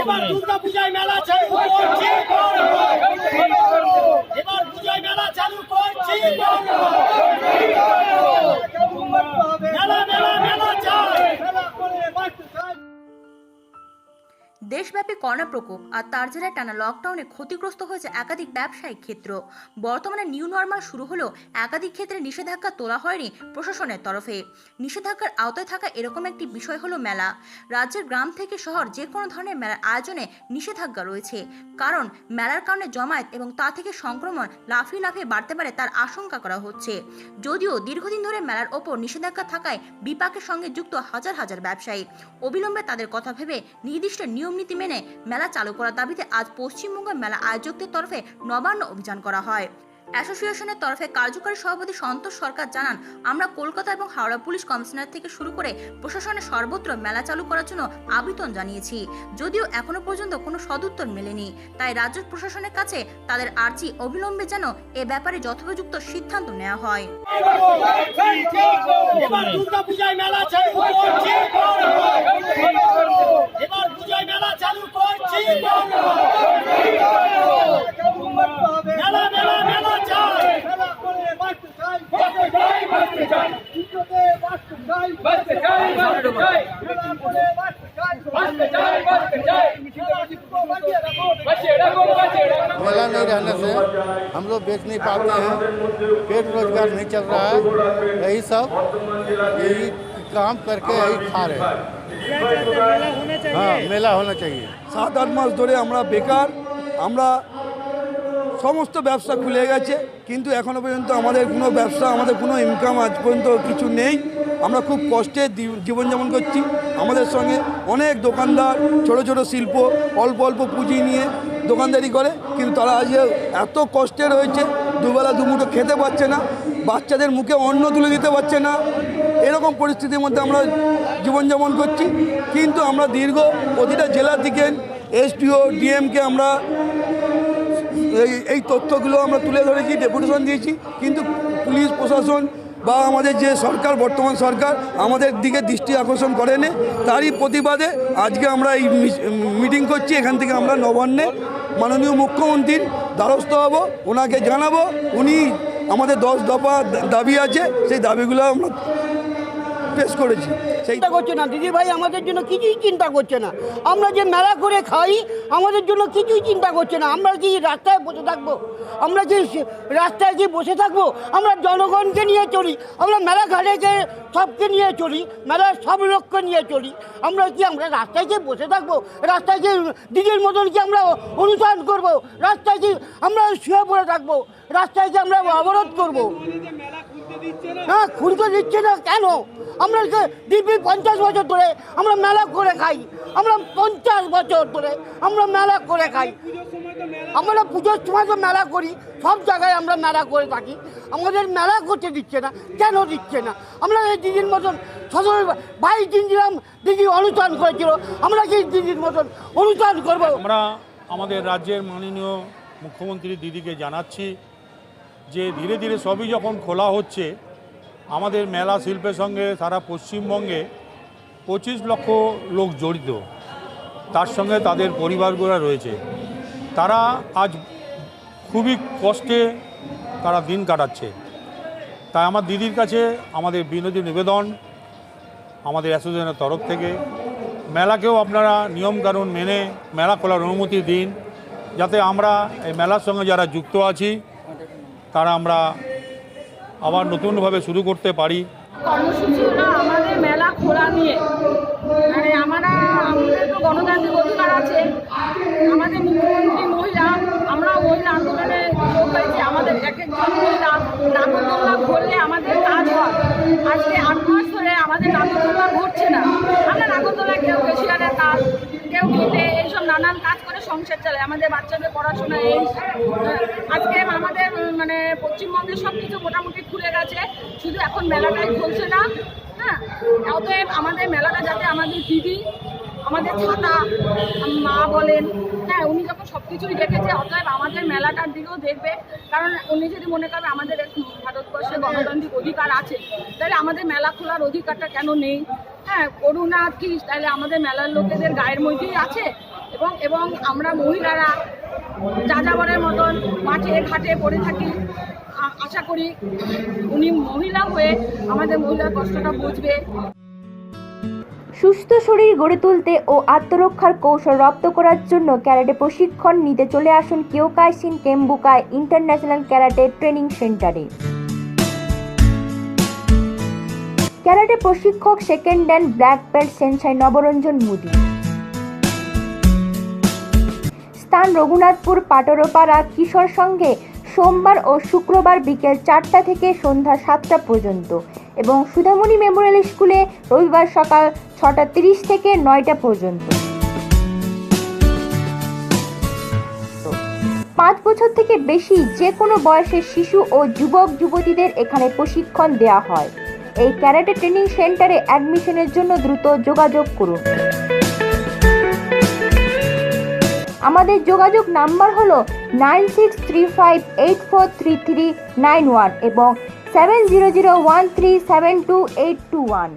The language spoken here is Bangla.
এবার দুর্গা পূজায় মেলা চালু করছি। এবার পূজায় মেলা চালু করছি। দেশব্যাপী করোনা প্রকোপ আর তার জেলায় টানা লকডাউনে ক্ষতিগ্রস্ত হয়েছে একাধিক ব্যবসায়িক ক্ষেত্র। বর্তমানে নিউ নর্মাল শুরু হলেও একাধিক ক্ষেত্রে নিষেধাজ্ঞা তোলা হয়নি প্রশাসনের তরফে। নিষেধাজ্ঞার আওতায় থাকা এরকম একটি বিষয় হলো মেলা। রাজ্যের গ্রাম থেকে শহর যে কোনো ধরনের মেলার আয়োজনে নিষেধাজ্ঞা রয়েছে। কারণ মেলার কারণে জমায়েত এবং তা থেকে সংক্রমণ লাফিয়ে লাফিয়ে বাড়তে পারে তার আশঙ্কা করা হচ্ছে। যদিও দীর্ঘদিন ধরে মেলার ওপর নিষেধাজ্ঞা থাকায় বিপাকের সঙ্গে যুক্ত হাজার হাজার ব্যবসায়ী। অবিলম্বে তাদের কথা ভেবে নির্দিষ্ট নিয়ম নীতি মেনে মেলা চালু করার দাবিতে আজ পশ্চিমবঙ্গ মেলা আয়োজকদের তরফে নবান্ন অভিযান করা হয়। অ্যাসোসিয়েশনের তরফে কার্যকরী সভাপতি সন্তোষ সরকার জানান, আমরা কলকাতা এবং হাওড়া পুলিশ কমিশনার থেকে শুরু করে প্রশাসনের সর্বত্র মেলা চালু করার জন্য আবেদন জানিয়েছি, যদিও এখনও পর্যন্ত কোনো সদুত্তর মেলেনি। তাই রাজ্য প্রশাসনের কাছে তাদের আর্জি অবিলম্বে যেন এ ব্যাপারে যথোপযুক্ত সিদ্ধান্ত নেওয়া হয়। मेला नहीं रहने से हम लोग बेच नहीं पाते हैं पेट रोजगार नहीं चल रहा है यही सब यही काम करके यही खा रहे हैं हाँ मेला होना चाहिए সাত আট মাস ধরে আমরা বেকার আমরা সমস্ত ব্যবসা খুলে গেছে, কিন্তু এখনও পর্যন্ত আমাদের কোনো ব্যবসা, আমাদের কোনো ইনকাম আজ পর্যন্ত কিছু নেই। আমরা খুব কষ্টে জীবনযাপন করছি। আমাদের সঙ্গে অনেক দোকানদার, ছোট ছোট শিল্প, অল্প অল্প পুঁজি নিয়ে দোকানদারি করে, কিন্তু তারা আজ এত কষ্টে রয়েছে, দুবেলা দুমুঠো খেতে পাচ্ছে না, বাচ্চাদের মুখে অন্ন তুলে দিতে পারছে না। এরকম পরিস্থিতির মধ্যে আমরা জীবনযাপন করছি। কিন্তু আমরা দীর্ঘ প্রতিটা জেলার দিকে, এসপিও, ডিএমকে আমরা এই এই তথ্যগুলো আমরা তুলে ধরেছি ডেপুটেশন দিয়েছি। কিন্তু পুলিশ প্রশাসন বা আমাদের যে সরকার, বর্তমান সরকার, আমাদের দিকে দৃষ্টি আকর্ষণ করেনি। তারই প্রতিবাদে আজকে আমরা এই মিটিং করছি। এখান থেকে আমরা নবান্নে মাননীয় মুখ্যমন্ত্রীর দ্বারস্থ হব, ওনাকে জানাব। উনি আমাদের দশ দফা দাবি আছে, সেই দাবিগুলো আমরা পেশ করেছি। চিন্তা করছে না, দিদি ভাই আমাদের জন্য কিছুই চিন্তা করছে না। আমরা যে মেলা করে খাই, আমাদের জন্য কিছুই চিন্তা করছে না। আমরা কি রাস্তায় বসে থাকব? আমরা কি রাস্তায় কি বসে থাকব, আমরা জনগণকে নিয়ে চলি। আমরা মেলা ঘাটে সবকে নিয়ে চলি মেলার সব লোককে নিয়ে চলি। আমরা কি, আমরা রাস্তায় গিয়ে বসে থাকব? রাস্তায় গিয়ে দিদির মতন কি আমরা অনুসরণ করব? রাস্তায় কি আমরা শুয়ে পড়ে থাকব? রাস্তায় কি আমরা অবরোধ করব? হ্যাঁ খুঁড়তে দিচ্ছে না কেন? আমরা দিব্যি পঞ্চাশ বছর ধরে আমরা মেলা করে খাই, আমরা পঞ্চাশ বছর ধরে আমরা মেলা করে খাই। আমরা পুজোর সময় তো মেলা করি, সব জায়গায় আমরা মেলা করে থাকি। আমাদের মেলা করতে দিচ্ছে না, কেন দিচ্ছে না? আমরা এই দিদির মতন সদর বাইশ দিন দিলাম দিদি অনুষ্ঠান করেছিল, আমরা কি দিদির মতন অনুষ্ঠান করব। আমরা আমাদের রাজ্যের মাননীয় মুখ্যমন্ত্রী দিদিকে জানাচ্ছি যে ধীরে ধীরে সবই যখন খোলা হচ্ছে, আমাদের মেলা শিল্পের সঙ্গে সারা পশ্চিমবঙ্গে পঁচিশ লক্ষ লোক জড়িত, তার সঙ্গে তাদের পরিবারগুলো রয়েছে। তারা আজ খুবই কষ্টে তারা দিন কাটাচ্ছে। তাই আমার দিদির কাছে আমাদের বিনোদী নিবেদন, আমাদের অ্যাসোসিয়েশনের তরফ থেকে। মেলাকেও আপনারা নিয়মকানুন মেনে মেলা খোলার অনুমতি দিন, যাতে আমরা এই মেলার সঙ্গে যারা যুক্ত আছি, তারা আমরা আবার নতুনভাবে শুরু করতে পারি। কর্মসূচি হলো আমাদের মেলা খোলা নিয়ে। আমাদের নাগরদোল্লা ঘুরছে না। আমরা নাগরদোল্লা কেউ কেশিয়ারের কাজ, কেউ কিনতে এইসব নানান কাজ করে সংসার চালায়। আমাদের বাচ্চাদের পড়াশোনা এই আজকে আমাদের মানে পশ্চিমবঙ্গের সব কিছু মোটামুটি খুলে গেছে। শুধু এখন মেলাটাই চলছে না হ্যাঁ? অতএব আমাদের মেলাটা যাতে আমাদের দিদি, আমাদের ছাতা, মা বলেন হ্যাঁ উনি যখন সব কিছুই রেখেছে অতএব আমাদের মেলাটার দিকেও দেখবে। কারণ উনি যদি মনে করবে আমাদের ভারতবর্ষে গণতান্ত্রিক অধিকার আছে, তাহলে আমাদের মেলা খোলার অধিকারটা কেন নেই? হ্যাঁ করুণা কি? তাহলে আমাদের মেলার লোকেদের গায়ের মধ্যেই আছে। এবং এবং আমরা মহিলারা যাযাবরের মতন মাঠে, ঘাটে পড়ে থাকি। আশা করি উনি মহিলা হয়ে আমাদের মহিলার কষ্টটা বুঝবে। সুস্থ শরীর গড়ে তুলতে ও আত্মরক্ষার কৌশল রপ্ত করার জন্য ক্যারাটে প্রশিক্ষণ নিতে চলে আসুন Kyokushin Kembukai international karate training সেন্টারে। ক্যারাটে প্রশিক্ষক second hand black belt sensei Nabaranjan Mudi. স্থান রঘুনাথপুর পাটরপাড়া কিশোর সঙ্গে সোমবার ও শুক্রবার বিকেল চারটা থেকে সন্ধ্যা সাতটা পর্যন্ত এবং সুধামণি মেমোরিয়াল স্কুলে রবিবার সকাল ছটা তিরিশ থেকে নয়টা পর্যন্ত। পাঁচ বছর থেকে বেশি যে কোনো বয়সের শিশু ও যুবক, যুবতীদের এখানে প্রশিক্ষণ দেওয়া হয়। এই ক্যারাটে ট্রেনিং সেন্টারে অ্যাডমিশনের জন্য দ্রুত যোগাযোগ করুন। আমাদের যোগাযোগ নাম্বার হলো nine six three five eight four three three nine one এবং seven zero zero one three seven two eight two one.